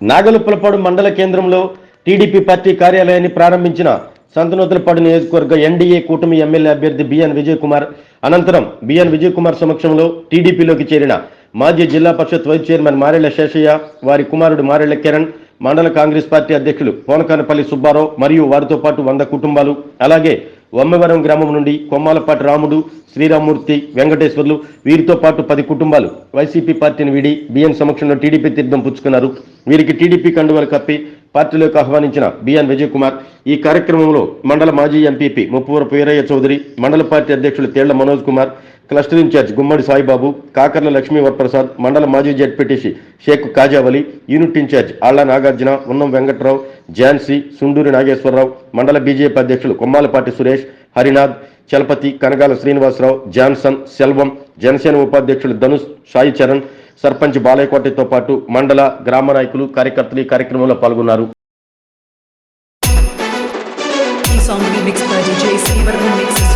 నాగలుప్పలపాడు మండల కేంద్రంలో TDP party కార్యాలయాన్ని ప్రారంభించిన సంతనూతలపాడు నియోజకవర్గ ఎన్డీఏ కూటమి ఎమ్మెల్యే అభ్యర్థి బిఎన్ విజయ్ కుమార్ అనంతరం బిఎన్ విజయ్ కుమార్ సమక్షంలో టీడీపీలోకి చేరిన మాజీ జిల్లా పరిషత్ వైస్ చైర్మన్ మారెళ్ళ శేషయ్య వారి కుమారుడు మారెళ్ళ కిరణ్ మండల కాంగ్రెస్ పార్టీ అధ్యక్షులు పోనకానపల్లి సుబ్బారావు మరియు వారితో పాటు వంద కుటుంబాలు అలాగే వమ్మవరం గ్రామం నుండి కొమ్మాలపాటి రాముడు శ్రీరామూర్తి వెంకటేశ్వర్లు వీరితో పాటు పది కుటుంబాలు వైసీపీ పార్టీని వీడి బిఎన్ సమక్షంలో టీడీపీ తీర్థం పుచ్చుకున్నారు. వీరికి టీడీపీ కండువలు కప్పి పార్టీలోకి ఆహ్వానించిన బిఎన్ విజయ్ కుమార్ ఈ కార్యక్రమంలో మండల మాజీ ఎంపీపీ ముప్పవరపు వీరయ్య చౌదరి మండల పార్టీ అధ్యక్షులు తేళ్ళ మనోజ్ కుమార్ క్లస్టర్ ఇన్ఛార్జ్ గుమ్మడి సాయిబాబు కాకర్ల లక్ష్మీ వరప్రసాద్ మండల మాజీ ZPTC Shaik Kajavali unit incharge Alla Nagarjuna Unnam Venkatrao Jhansi Sunduri Nageswararao మండల బీజేపీ అధ్యక్షులు కొమ్మాలపాటి సురేష్ హరినాథ్ చలపతి కనగాల శ్రీనివాసరావు జాన్సన్ సెల్వం జనసేన ఉపాధ్యక్షులు ధనుష్ సాయి చరణ్ సర్పంచ్ బాలయ్యకోటతో పాటు మండల గ్రామ నాయకులు కార్యకర్తలు ఈ కార్యక్రమంలో పాల్గొన్నారు. Song remix by DJ Srivardhan mixes